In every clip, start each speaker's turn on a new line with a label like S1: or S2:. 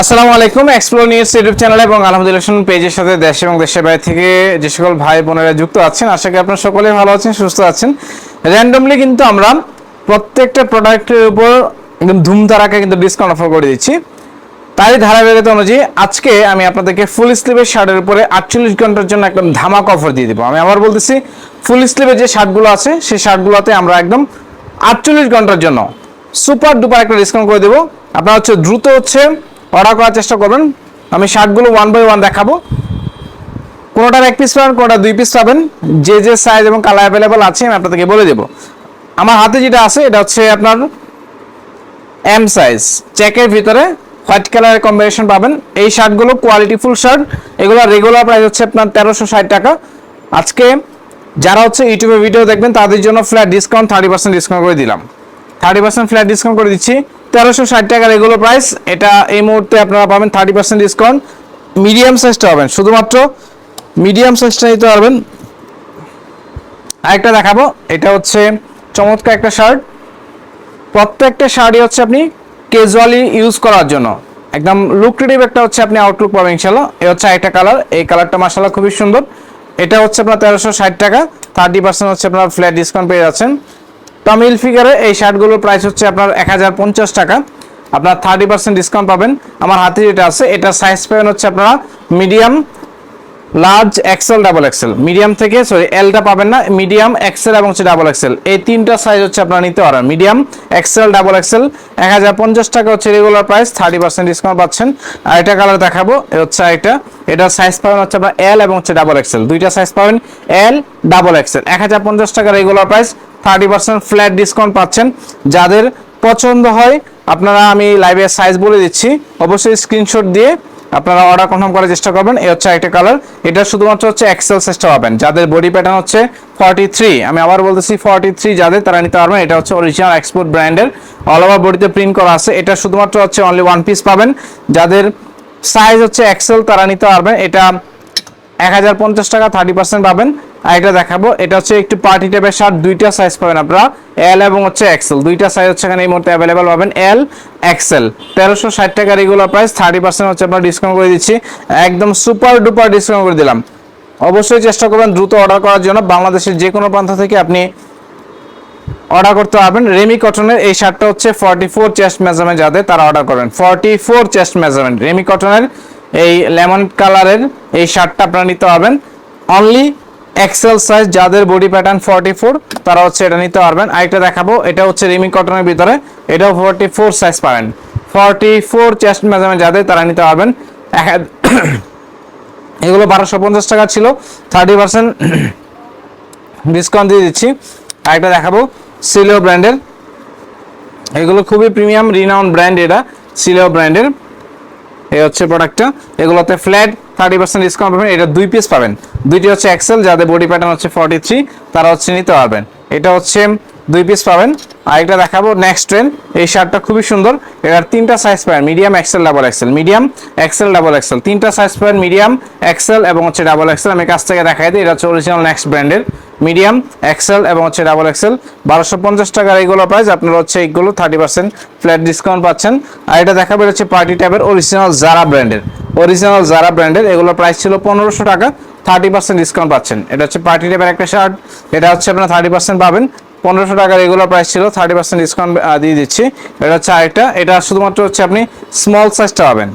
S1: আসসালামু আলাইকুম explore news YouTube channel এবং আলহামদুলিল্লাহ পেজের সাথে দেশ এবং দেশের বাইরে থেকে যে সকল ভাই বোনেরা যুক্ত আছেন, আশা করি আপনারা সকলেই ভালো আছেন, সুস্থ আছেন। র্যান্ডমলি কিন্তু আমরা প্রত্যেকটা প্রোডাক্টের উপর একদম ধুমধারাকে কিন্তু ডিসকাউন্ট অফার করে দিচ্ছি। তারই ধারাবাহিকতা অনুযায়ী আজকে আমি আপনাদেরকে ফুল স্লিভের শার্টের উপরে আটচল্লিশ ঘণ্টার জন্য একদম ধামাক অফার দিয়ে দেবো। আমি আবার বলতেছি ফুল স্লিভের যে শার্টগুলো আছে, সেই শার্টগুলোতে আমরা একদম আটচল্লিশ ঘণ্টার জন্য সুপার ডুপার একটা ডিসকাউন্ট করে দেবো। আপনারা হচ্ছে দ্রুত হচ্ছে অর্ডার করার চেষ্টা করবেন। আমি শার্টগুলো ওয়ান বাই ওয়ান দেখাবো। কোনোটার এক পিস পাবেন, কোনোটা দুই পিস পাবেন। যে যে সাইজ এবং কালার অ্যাভেলেবল আছে, আমি আপনাদেরকে বলে দেবো। আমার হাতে যেটা আছে, এটা হচ্ছে আপনার এম সাইজ চেকের ভিতরে হোয়াইট কালারের কম্বিনেশন পাবেন। এই শার্টগুলো কোয়ালিটি ফুল শার্ট এগুলো রেগুলার প্রাইস হচ্ছে আপনার তেরোশো ষাট টাকা। আজকে যারা হচ্ছে ইউটিউবে ভিডিও দেখবেন, তাদের জন্য flat discount thirty percent discount করে দিলাম। থার্টি পার্সেন্ট ফ্ল্যাট ডিসকাউন্ট করে দিচ্ছি। তেরোশো ষাট টাকা রেগুলার প্রাইস এটা এই মুহূর্তে আপনারা পাবেন থার্টি পার্সেন্ট ডিসকাউন্ট মিডিয়াম সাইজটা পাবেন, শুধুমাত্র মিডিয়াম সাইজটা নিতে পারবেন। আরেকটা দেখাবো, এটা হচ্ছে চমৎকার একটা শার্ট প্রত্যেকটা শার্টই হচ্ছে আপনি ক্যাজুয়ালি ইউজ করার জন্য। একদম লুক্রেটিভ একটা হচ্ছে আপনি আউটলুক পাবেন ইনশাল্লাহ এ হচ্ছে একটা কালার এই কালারটা মাসাল্লাহ খুবই সুন্দর। এটা হচ্ছে আপনার তেরোশো ষাট টাকা থার্টি পার্সেন্ট হচ্ছে আপনার ফ্ল্যাট ডিসকাউন্ট পেয়ে যাচ্ছেন। তামিল ফিগারে এই শার্টগুলোর প্রাইস হচ্ছে আপনার এক হাজার পঞ্চাশ টাকা। আপনার থার্টি পার্সেন্ট ডিসকাউন্ট পাবেন। আমার হাতে যেটা আছে, এটা সাইজ পাবেন হচ্ছে আপনারা medium large XL double XL medium থেকে সরি এলটা পাবেন না মিডিয়াম এক্সেল এবং হচ্ছে ডাবল এক্সেল এই তিনটা সাইজ হচ্ছে আপনারা নিতে পারেন। মিডিয়াম এক্সেল ডাবল এক্সেল এক হাজার পঞ্চাশ টাকা হচ্ছে regular price thirty percent discount পাচ্ছেন। আর এটা কালার দেখাবো হচ্ছে এটা এটা সাইজ পাবেন হচ্ছে আপনার এল এবং হচ্ছে ডাবল এক্সেল দুইটা সাইজ পাবেন এল ডাবল এক্সেল এক হাজার পঞ্চাশ টাকা regular price thirty percent flat discount পাচ্ছেন। যাদের পছন্দ হয়, আপনারা আমি লাইভের সাইজ বলে দিচ্ছি। অবশ্যই স্ক্রিনশট দিয়ে আপনারা অর্ডার কনফার্ম করার চেষ্টা করবেন। এই হচ্ছে একটা কালার এটা শুধুমাত্র হচ্ছে এক্সেল সাইজটা পাবেন। যাদের বডি প্যাটার্ন হচ্ছে ফর্টি থ্রি আমি আবার বলতেছি ফর্টি থ্রি যাদের, তারা নিতে পারবেন। এটা হচ্ছে অরিজিনাল এক্সপোর্ট ব্র্যান্ডের অল ওভার বডিতে প্রিন্ট করা আছে। এটা শুধুমাত্র হচ্ছে অনলি ওয়ান পিস পাবেন। যাদের সাইজ হচ্ছে এক্সেল তারা নিতে পারবেন। এটা এক হাজার পঞ্চাশ টাকা থার্টি পার্সেন্ট পাবেন। আর এটা দেখাবো, এটা হচ্ছে একটু পার্টি টাইপের শার্ট দুইটা সাইজ পাবেন আপনারা এল এবং হচ্ছে এক্সেল দুইটা সাইজ হচ্ছে এখানে এই মুহূর্তে অ্যাভেলেবেল পাবেন এল এক্সেল তেরোশো ষাট টাকা রেগুলার প্রাইস থার্টি পার্সেন্ট হচ্ছে আপনার ডিসকাউন্ট করে দিচ্ছি। একদম সুপার ডুপার ডিসকাউন্ট করে দিলাম। অবশ্যই চেষ্টা করবেন দ্রুত অর্ডার করার জন্য। বাংলাদেশের যে কোনো প্রান্ত থেকে আপনি অর্ডার করতে পারবেন। রেমি কটনের এই শার্টটা হচ্ছে ফর্টি ফোর চেস্ট মেজারমেন্ট যাদের, তারা অর্ডার করবেন। Forty four chest measurement Remi কটনের এই লেমন কালারের এই শার্টটা আপনারা নিতে পারবেন। অনলি এক্সেল সাইজ যাদের বডি প্যাটার্ন ফর্টি ফোর তারা হচ্ছে এটা নিতে পারবেন। আরেকটা দেখাবো, এটা হচ্ছে রেমি কটনের ভিতরে। এটাও ফর্টি ফোর সাইজ পাবেন ফর্টি ফোর চেস্ট মেজারমেন্ট যাদের, তারা নিতে পারবেন। এগুলো বারোশো পঞ্চাশ টাকা ছিল। থার্টি পার্সেন্ট ডিসকাউন্ট দিয়ে দিচ্ছি। আরেকটা দেখাবো সিলিও ব্র্যান্ডের এগুলো খুবই প্রিমিয়াম রিনাউন্ড ব্র্যান্ড এটা সিলিও ব্র্যান্ডের এই হচ্ছে প্রোডাক্টটা এগুলোতে ফ্ল্যাট থার্টি পার্সেন্ট ডিসকাউন্ট পাবেন, এটা দুই পিস পাবেন। দুইটি হচ্ছে এক্সেল যাদের বডি প্যাটার্ন হচ্ছে ফর্টি থ্রি তারা হচ্ছে নিতে পারবেন। এটা হচ্ছে দুই পিস পাবেন। আর একটা দেখাবো নেক্সট ট্রেন এই শার্টটা খুবই সুন্দর। এটার তিনটা সাইজ পাবেন medium XL double XL medium XL double XL তিনটা সাইজ পাবেন মিডিয়াম এক্সেল এবং হচ্ছে ডাবল এক্সেল আমি কাছ থেকে দেখাই দিই, এটা হচ্ছে অরিজিনাল নেক্সট ব্র্যান্ডের মিডিয়াম এক্সেল এবং হচ্ছে ডাবল এক্সেল বারোশো পঞ্চাশ টাকার এইগুলো প্রাইস আপনারা হচ্ছে এইগুলো থার্টি পার্সেন্ট ফ্ল্যাট ডিসকাউন্ট পাচ্ছেন। আর এটা দেখাবে হচ্ছে পার্টি টাইপের অরিজিনাল জারা ব্র্যান্ডের অরিজিনাল জারা ব্র্যান্ডের এগুলো প্রাইস ছিল পনেরোশো টাকা। থার্টি পার্সেন্ট ডিসকাউন্ট পাচ্ছেন। এটা হচ্ছে পার্টি টাইপের একটা শার্ট এটা হচ্ছে আপনার থার্টি পার্সেন্ট পাবেন। পনেরোশো টাকার এগুলো প্রাইস ছিল থার্টি পার্সেন্ট ডিসকাউন্ট দিয়ে দিচ্ছি। এটা হচ্ছে আরেকটা। এটা শুধুমাত্র হচ্ছে আপনি স্মল সাইজটা পাবেন।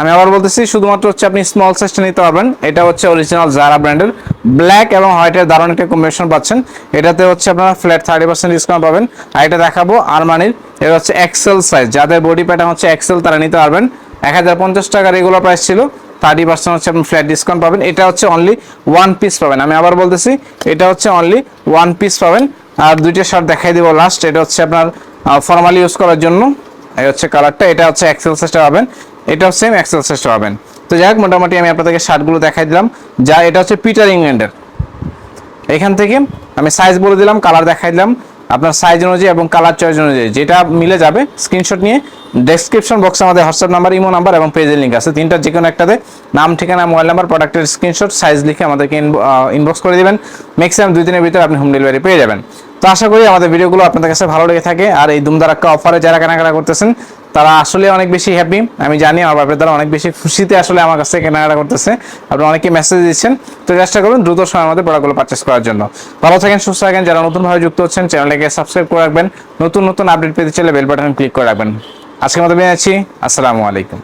S1: আমি আবার বলতেছি, শুধুমাত্র হচ্ছে আপনি স্মল সাইজটা নিতে পারবেন। এটা হচ্ছে অরিজিনাল জারা ব্র্যান্ডের ব্ল্যাক এবং হোয়াইটের দারুণ একটা কম্বিনেশন পাচ্ছেন। এটাতে হচ্ছে আপনারা ফ্ল্যাট থার্টি পার্সেন্ট ডিসকাউন্ট পাবেন। আর এটা দেখাবো আরমানির এটা হচ্ছে এক্সেল সাইজ যাদের বডি প্যাটার্ন হচ্ছে এক্সেল তারা নিতে পারবেন। এক হাজার পঞ্চাশ টাকার এগুলো প্রাইস ছিল থার্টি পার্সেন্ট হচ্ছে আপনি ফ্ল্যাট ডিসকাউন্ট পাবেন। এটা হচ্ছে অনলি ওয়ান পিস পাবেন। আমি আবার বলতেছি, এটা হচ্ছে অনলি ওয়ান পিস পাবেন। আর দুইটা শার্ট দেখাই দেবো লাস্ট এটা হচ্ছে আপনার ফর্মালি ইউজ করার জন্য। এই হচ্ছে কালারটা এটা হচ্ছে এক্সেল সাইজটা পাবেন। এটাও সেম এক্সেল সাইজটা পাবেন। তো যাই হোক, মোটামুটি আমি আপনাদেরকে শার্টগুলো দেখাই দিলাম। যা, এটা হচ্ছে পিটার ইংল্যান্ডের এখান থেকে আমি সাইজ বলে দিলাম কালার দেখাই দিলাম। আপনার সাইজ অনুযায়ী এবং কালার চয়েস অনুযায়ী, যেটা মিলে যাবে স্ক্রিনশট নিয়ে ডেসক্রিপশন বক্সে আমাদের হোয়াটসঅ্যাপ নাম্বার ইমো নাম্বার এবং পেজের লিঙ্ক আছে। তিনটা যে কোনো একটাতে নাম, ঠিকানা মোবাইল নাম্বার প্রোডাক্টের স্ক্রিনশট সাইজ লিখে আমাদেরকে ইনবক্স করে দেবেন। ম্যাক্সিমাম দুই দিনের ভিতরে আপনি হোম ডেলিভারি পেয়ে যাবেন। তো আশা করি আমাদের ভিডিওগুলো আপনাদের কাছে ভালো লেগে থাকে। আর এই দুমদারাক্কা অফারে যারা কেনাকাটা করতেছেন তারা আসলে অনেক বেশি হ্যাপি আমি জানি আমার বাপের তারা অনেক বেশি খুশিতে আসলে আমার কাছে কেনাকাটা করতেছে। আপনারা অনেকে মেসেজ দিচ্ছেন। তো চেষ্টা করুন দ্রুত সময়ের মধ্যে প্রোডাক্টগুলো পারচেস করার জন্য। ভালো থাকেন, সুস্থ থাকেন। যারা নতুনভাবে যুক্ত হচ্ছেন চ্যানেলটাকে সাবস্ক্রাইব করে রাখবেন। নতুন নতুন আপডেট পেতে চাইলে বেল বাটন ক্লিক করে রাখবেন। আজকের মতো বিদায় আছি আসসালামু আলাইকুম।